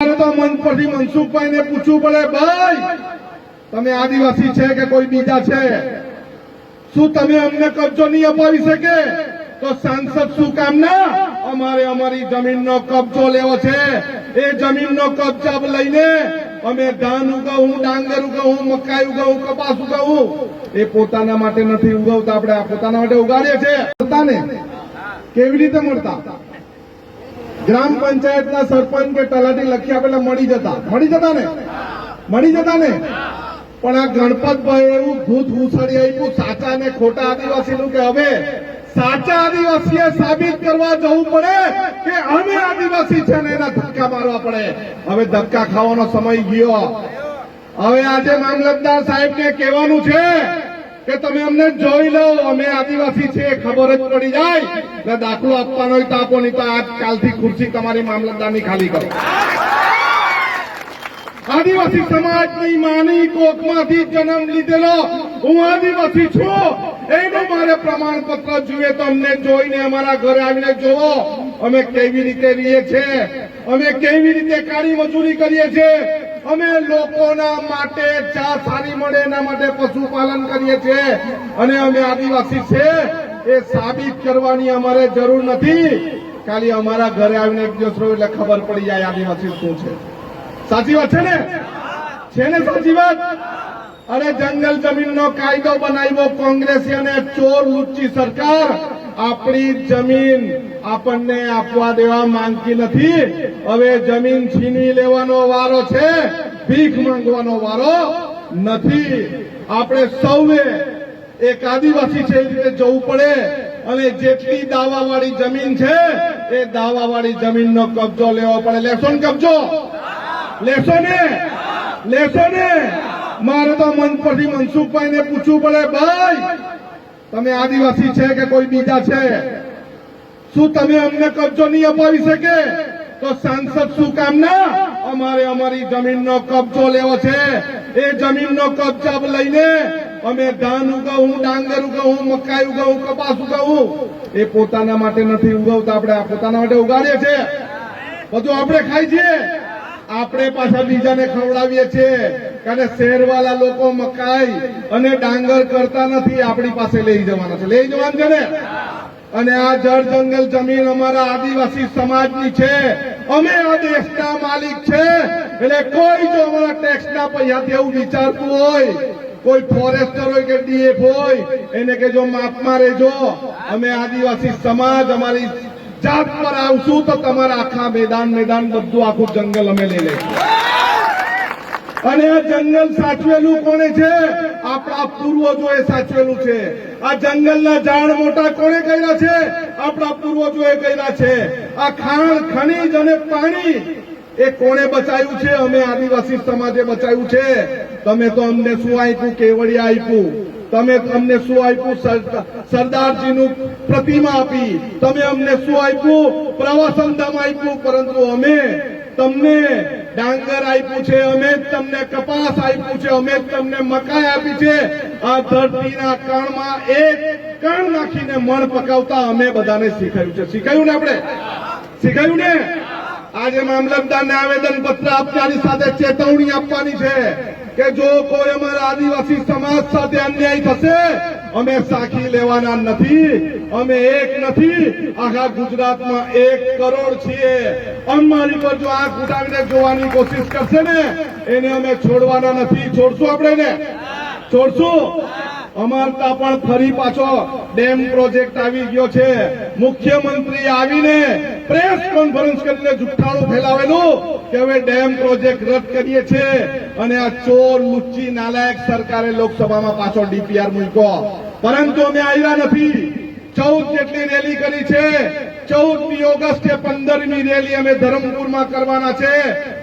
તો મન પરથી મનસુખભાઈ કબજો લેવો છે. એ જમીનનો કબજા લઈને અમે ધાન ઉગાવું, ડાંગર ઉગાવું, મકાઈ ઉગાવું, કપાસ ઉગાવું. એ પોતાના માટે નથી ઉગાવતા આપણે પોતાના માટે ઉગાડીએ છીએ. કેવી રીતે મળતા? ગ્રામ પંચાયતના સરપંચ કે તલાટી લખી આપેલા મળી જતા. મળી જતા ને? મળી જતા ને? પણ આ ગણપતભાઈ એવું ભૂત ઉછળી આપ્યું, સાચા ને ખોટા આદિવાસીનું કે હવે? સાચા આદિવાસીએ સાબિત કરવા જવું પડે કે અમે આદિવાસી છે ને એના ધક્કા મારવા પડે? હવે ધક્કા ખાવાનો સમય ગયો. હવે આજે મામલતદાર સાહેબને કહેવાનું છે કે તમે અમને જોઈ લો, અમે આદિવાસી છે, ખબર જ પડી જાય. ને દાખલો આપવાનો હોય નહીં તો આજકાલથી ખુરશી તમારી મામલતદારની ખાલી કરો. આદિવાસી સમાજની માની કોકમાંથી જન્મ લીધેલો, હું આદિવાસી છું. એનું મારે પ્રમાણપત્ર જોઈએ તો અમને જોઈને અમારા ઘરે આવીને જોવો. અમે કેવી રીતે રહીએ છીએ? અમે કેવી રીતે કાળી મજૂરી કરીએ છીએ? અમે લોકોના માટે ચા સારી મળે, એના માટે પશુપાલન કરીએ છીએ. અને અમે આદિવાસી છે, એ સાબિત કરવાની અમારે જરૂર નથી. ખાલી અમારા ઘરે આવીને એક દિવસ એટલે ખબર પડી જાય આદિવાસી શું છે. સાચી વાત છે ને? છે ને સાચી વાત? અરે જંગલ જમીનનો કાયદો બનાવ્યો કોંગ્રેસી અને ચોર લુચ્ચી સરકાર. આપણી જમીન આપણને આપવા દેવા માંગતી નથી. હવે જમીન છીનવી લેવાનો વારો છે, ભીખ માંગવાનો વારો નથી. આપણે સૌએ એક આદિવાસી છે રીતે જવું પડે અને જેટલી દાવાવાળી જમીન છે, એ દાવાવાળી જમીનનો કબજો લેવો પડે. લેશો ને કબજો? લેશો ને? લેશો ને? મારે તો મન પરથી મનસુખભાઈ ને પૂછવું પડે, ભાઈ તમે આદિવાસી છે કે કોઈ બીજા છે? શું તમે અમને કબજો નહીં અપાવી શકે? તો સાંસદ શું કામના અમારે અમારી જમીનનો કબજો લેવો છે. એ જમીનનો કબજા લઈને અમે ધાન ઉગાવું, ડાંગર ઉગાવું, મકાઈ ઉગાવું, કપાસ ઉગાવું. એ પોતાના માટે નથી ઉગાવતા આપણે પોતાના માટે ઉગાડીએ છીએ. બધું આપણે ખાઈ છીએ આપણે પાછા બીજાને ખવડાવીએ છીએ. કારણ શહેરવાળા લોકો મકાઈ અને ડાંગર કરતા નથી, આપણી પાસે લઈ જવાના છે. લઈ જવાનું છે ને? અને આ જળ જંગલ જમીન અમારા આદિવાસી સમાજની છે. અમે આ દેશના માલિક છે. એટલે કોઈ જો અમારા ટેક્સના પૈસાથી એવું વિચારતું હોય, કોઈ ફોરેસ્ટર હોય કે ડીએફ હોય, એને કે જો માપમાં રહેજો. અમે આદિવાસી સમાજ, અમારી જાત પર આવશું તો તમારા આખા મેદાન મેદાન બધું આખું જંગલ અમે લઈ લઈશું અને આ જંગલ સાચવેલું કોણે છે આપણા પૂર્વજોએ સાચવેલું છે આ જંગલના ઝાડ મોટા કોણે કર્યા છે આપણા પૂર્વજોએ કર્યા છે આ ખાણ ખનીજ અને પાણી એ કોણે બચાવ્યું છે? અમે આદિવાસી સમાજે બચાવ્યું છે. તમે તો અમને શું આપ્યું? કેવડિયા આપ્યું. તમે અમને શું આપ્યું? સરદારજી સરદારજીનું પ્રતિમા આપી. તમે અમને શું આપ્યું? પ્રવાસન ધામ આપ્યું. પરંતુ અમે તમને ડાંગર આપ્યું છે. અમે જ તમને કપાસ આપ્યું છે. અમે જ તમને મકાઈ આપી છે. આ ધરતીના કણમાં એક કણ નાખીને મણ પકાવતા અમે બધાને શીખાયું છે. શીખાયું ને આપણે? શીખાયું ને? આજે મામલતદારને આવેદન પત્ર આપવાની સાથે ચેતવણી આપવાની છે કે જો કોઈ અમારા આદિવાસી સમાજ સાથે અન્યાય થશે, અમે સાખી લેવાના નથી, અમે એક નથી, આખા ગુજરાતમાં એક કરોડ છીએ. અમારી પર જો આંખ ઉઠાવીને જોવાની કોશિશ કરશે ને, એને અમે છોડવાના નથી. છોડશું આપણે ને? છોડશું? અમારતા પણ ફરી પાછો ડેમ પ્રોજેક્ટ આવી ગયો છે. મુખ્યમંત્રી આવીને પ્રેસ કોન્ફરન્સ કરીને જુઠ્ઠાણું ફેલાવેલું કે હવે ડેમ પ્રોજેક્ટ રદ કરીએ છીએ અને આ ચોર લુચ્ચી નાલાયક સરકારે લોકસભામાં પાછો ડીપીઆર મૂક્યો. પરંતુ અમે આવ્યા નથી. ચૌદ જેટલી રેલી કરી છે. ચૌદમી ઓગસ્ટે પંદરમી રેલી અમે ધરમપુરમાં કરવાના છે.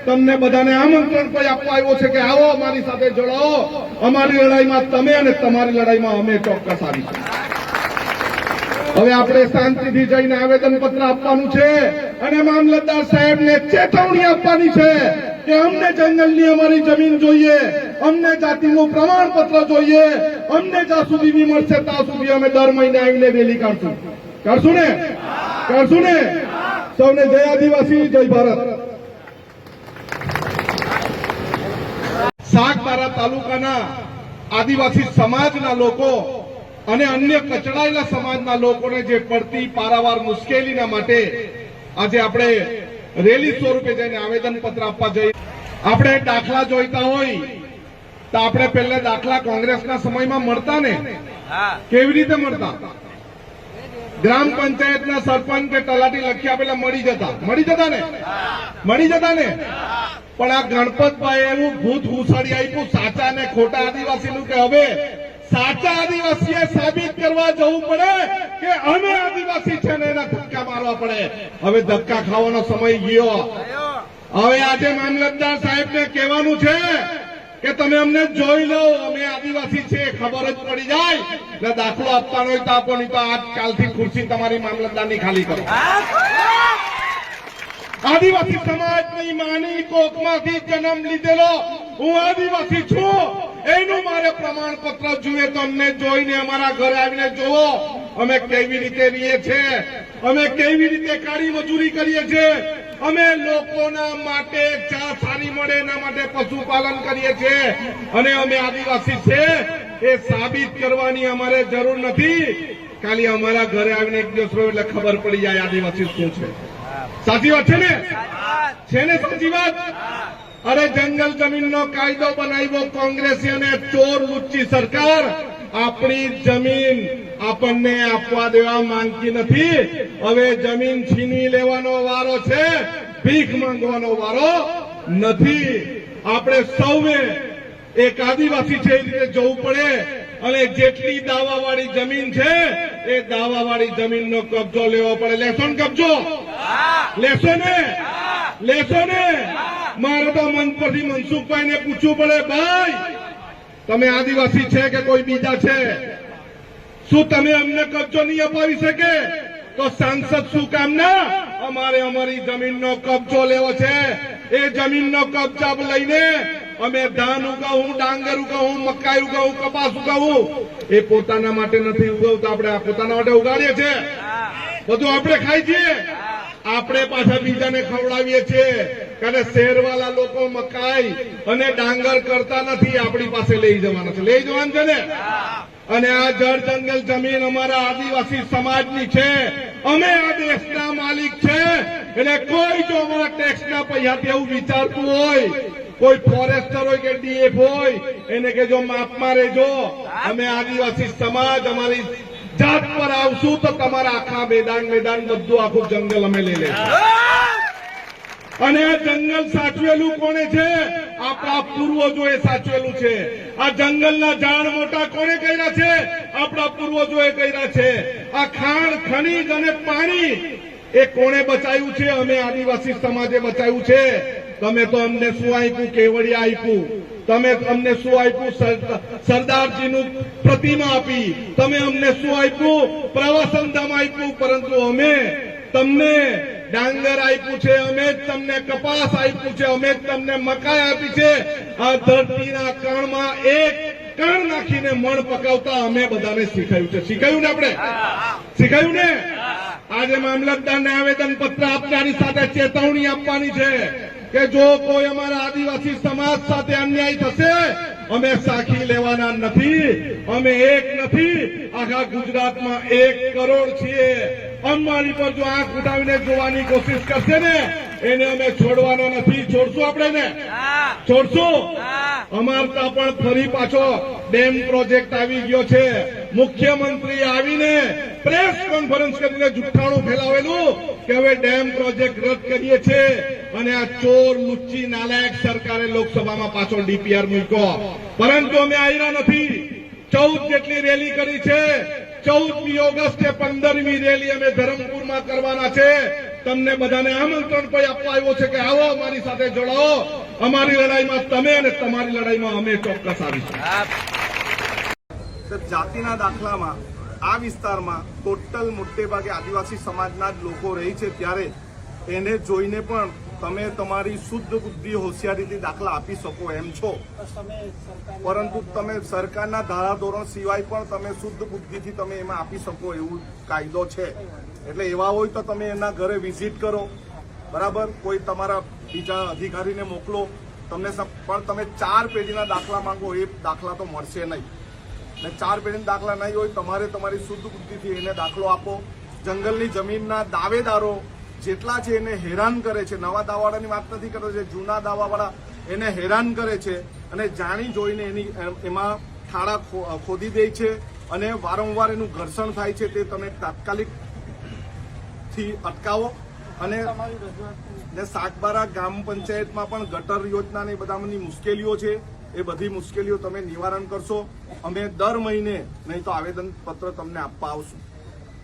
તમને બધાને આમંત્રણ કોઈ આપવા આવ્યો છે કે આવો અમારી સાથે જોડાઓ. અમારી લડાઈમાં તમે અને તમારી લડાઈમાં અમે ચોક્કસ આવીશું હવે આપણે શાંતિથી જઈને આવેદન આપવાનું છે અને મામલતદાર સાહેબને ચેતવણી આપવાની છે કે અમને જંગલની અમારી જમીન જોઈએ, અમને જાતિનું પ્રમાણપત્ર જોઈએ, અમને જ્યાં સુધી મળશે ત્યાં સુધી અમે દર મહિને આવીને રેલી કાઢશું. કરશું ને? કરશું ને? સૌને જય આદિવાસી જય ભારત. સાગબારા તાલુકાના આદિવાસી સમાજના લોકો અને અન્ય કચડાયેલા સમાજના લોકોને જે પડતી પારાવાર મુશ્કેલીના માટે આજે આપણે રેલી સ્વરૂપે જઈને આવેદન પત્ર આપવા જઈએ આપણે દાખલા જોઈતા હોય તો આપણે પહેલા દાખલા કોંગ્રેસના સમયમાં મળતા ને? કેવી રીતે મળતા? ગ્રામ પંચાયતના સરપંચ કે તલાટી લખી આપેલા મળી જતા. મળી જતા ને? મળી જતા ને? પણ આ ગણપતભાઈ એવું ભૂત ઘુસાડી આપ્યું, સાચા ને ખોટા આદિવાસીનું કે હવે? સાચા આદિવાસીએ સાબિત કરવા જવું પડે કે અમે આદિવાસી છે ને એના ધક્કા મારવા પડે? હવે ધક્કા ખાવાનો સમય ગયો. હવે આજે મામલતદાર સાહેબને કહેવાનું છે કે તમે અમને જોઈ લો આદિવાસી છે, ખબર જ પડી જાય. એટલે દાખલો આપવાનો હોય તો આપો તો આજકાલથી ખુરશી તમારી મામલતદારની ખાલી કરો. આદિવાસી સમાજની માની કોકમાંથી જન્મ લીધેલો, હું આદિવાસી છું. એનું મારે પ્રમાણપત્ર જોઈએ તમને જોઈને અમારા ઘરે આવીને જોવો. અમે કેવી રીતે રહીએ છીએ? અમે કેવી રીતે કાળી મજૂરી કરીએ છીએ? અમે લોકોના માટે ચા સારી મળે, એના માટે પશુપાલન કરીએ છીએ. અને અમે આદિવાસી છે, એ સાબિત કરવાની અમારે જરૂર નથી. ખાલી અમારા ઘરે આવીને એક દિવસ એટલે ખબર પડી જાય આદિવાસી શું છે. સાચી વાત છે ને? છે ને સાચી વાત? અરે જંગલ જમીનનો કાયદો બનાવ્યો કોંગ્રેસી અને ચોર લુચ્ચી સરકાર. આપણી જમીન આપણને આપવા દેવા માંગતી નથી. હવે જમીન છીનવી લેવાનો વારો છે ભીખ માંગવાનો વારો નથી. આપણે સૌએ એક આદિવાસી છે એ રીતે જવું પડે અને જેટલી દાવાવાળી જમીન છે એ દાવાવાળી જમીનનો કબજો લેવો પડે. લેશો ને કબજો? લેશો ને લેશો ને મારે તો મન પરથી મનસુખભાઈને પૂછવું પડે ભાઈ તમે આદિવાસી છે કે કોઈ બીજા છે? શું તમે અમને કબજો નહીં અપાવી શકે? તો સાંસદ શું કામના અમારે અમારી જમીનનો કબજો લેવો છે. એ જમીનનો કબજા લઈને અમે ધાન ઉગાવું, ડાંગર ઉગાવું, મકાઈ ઉગાવું, કપાસ ઉગાવું. એ પોતાના માટે નથી ઉગાવતા. આપણે પોતાના માટે ઉગાડીએ છીએ. બધું આપણે ખાઈ છીએ. આપણે પાછા બીજાને ખવડાવીએ છીએ. કારણ શહેરવાળા લોકો મકાઈ અને ડાંગર કરતા નથી, આપણી પાસે લઈ જવાના છે. લઈ જવાનું છે ને? અને આ જળ જંગલ જમીન અમારા આદિવાસી સમાજની છે. અમે આ દેશના માલિક છે. એટલે કોઈ જો અમારા ટેક્સના પૈસાથી એવું વિચારતું હોય, કોઈ ફોરેસ્ટર હોય કે ડીએફ હોય, એને કે જો માપમાં રહેજો અમે આદિવાસી સમાજ, અમારી જાત પર આવશું તો તમારા આખા મેદાન મેદાન બધું આખું જંગલ અમે લઈ લઈશું અને આ જંગલ સાચવેલું કોને છે? આપણા પૂર્વજોએ સાચવેલું છે. આ જંગલના ઝાડ મોટા કોને કર્યા છે? આપણા પૂર્વજોએ કર્યા છે. આ ખાણ, ખનીજ અને પાણી એ કોણે બચાવ્યું છે? અમે આદિવાસી સમાજે બચાવ્યું છે. તમે તો અમને શું આપ્યું? કેવડિયા આપ્યું. તમે અમને શું આપ્યું? સર- સરદારજીનું પ્રતિમા આપી. તમે અમને શું આપ્યું? પ્રવાસન ધામ આપ્યું. પરંતુ અમે તમને ડાંગર આપ્યું છે, અમે જ તમને કપાસ આપ્યું છે, અમે જ તમને મકાઈ આપી છે. આ ધરતીના કણમાં એક કણ નાખીને મણ પકાવતા અમે બધાને શીખાયું છે. શીખાયું ને આપણે? શીખાયું ને? આજે મામલતદારને આવેદન પત્ર આપનારી સાથે ચેતવણી આપવાની છે કે જો કોઈ અમારા આદિવાસી સમાજ સાથે અન્યાય થશે, અમે સાખી લેવાના નથી, અમે એક નથી. આખા ગુજરાતમાં એક કરોડ છીએ. અમારી પર જો આંખ ઉઠાવીને જોવાની કોશિશ કરશે ને એને અમે છોડવાનો નથી. છોડશું આપણે ને? છોડશું? અમારતા પણ ફરી પાછો ડેમ પ્રોજેક્ટ આવી ગયો છે. મુખ્યમંત્રી આવીને પ્રેસ કોન્ફરન્સ કરીને જુઠ્ઠાણું ફેલાવેલું કે હવે ડેમ પ્રોજેક્ટ રદ કરીએ છીએ અને આ ચોર લુચ્ચી નાલાયક સરકારે લોકસભામાં પાછો ડીપીઆર મૂક્યો. પરંતુ અમે આવ્યા નથી. ચૌદ જેટલી રેલી કરી છે. ચૌદમી ઓગસ્ટે પંદરમી રેલી અમે ધરમપુરમાં કરવાના છે. તમને બધાને આમંત્રણ પણ આપવા આવ્યો છે કે આવો અમારી સાથે જોડાઓ. અમારી લડાઈમાં તમે અને તમારી લડાઈમાં અમે ચોક્કસ આવીશું. જાતિના દાખલામાં આ વિસ્તારમાં ટોટલ મોટે ભાગે આદિવાસી સમાજના લોકો રહી છે. ત્યારે એને જોઈને પણ તમે તમારી શુદ્ધ બુદ્ધિ હોશિયારીથી દાખલા આપી શકો એમ છો. પરંતુ તમે સરકારના ધારાધોરણ સિવાય પણ તમે શુદ્ધ બુદ્ધિથી તમે એમાં આપી શકો એવું કાયદો છે. એટલે એવા હોય તો તમે એના ઘરે વિઝિટ કરો. બરાબર? કોઈ તમારા બીજા અધિકારીને મોકલો. તમને પણ તમે ચાર પેઢીના દાખલા માંગો એ દાખલા તો મળશે નહીં. ને ચાર પેઢીના દાખલા નહીં હોય તમારે તમારી શુદ્ધ બુદ્ધિથી એને દાખલો આપો. જંગલની જમીનના દાવેદારો જેટલા છે એને હેરાન કરે છે નવા દાવાવાળાની વાત નથી કરતો છે જૂના દાવાવાળા એને હેરાન કરે છે અને જાણી જોઈને એની એમાં ખાડા ખોદી દે છે અને વારંવાર એનું ઘર્ષણ થાય છે તે તમે તાત્કાલિકથી અટકાવો અને ને સાગબારા ગ્રામ પંચાયતમાં પણ ગટર યોજના ને બધાની મુશ્કેલીઓ છે એ બધી મુશ્કેલીઓ તમે નિવારણ કરશો. અમે દર મહિને નહીં તો આવેદન પત્ર તમને આપવા આવશું.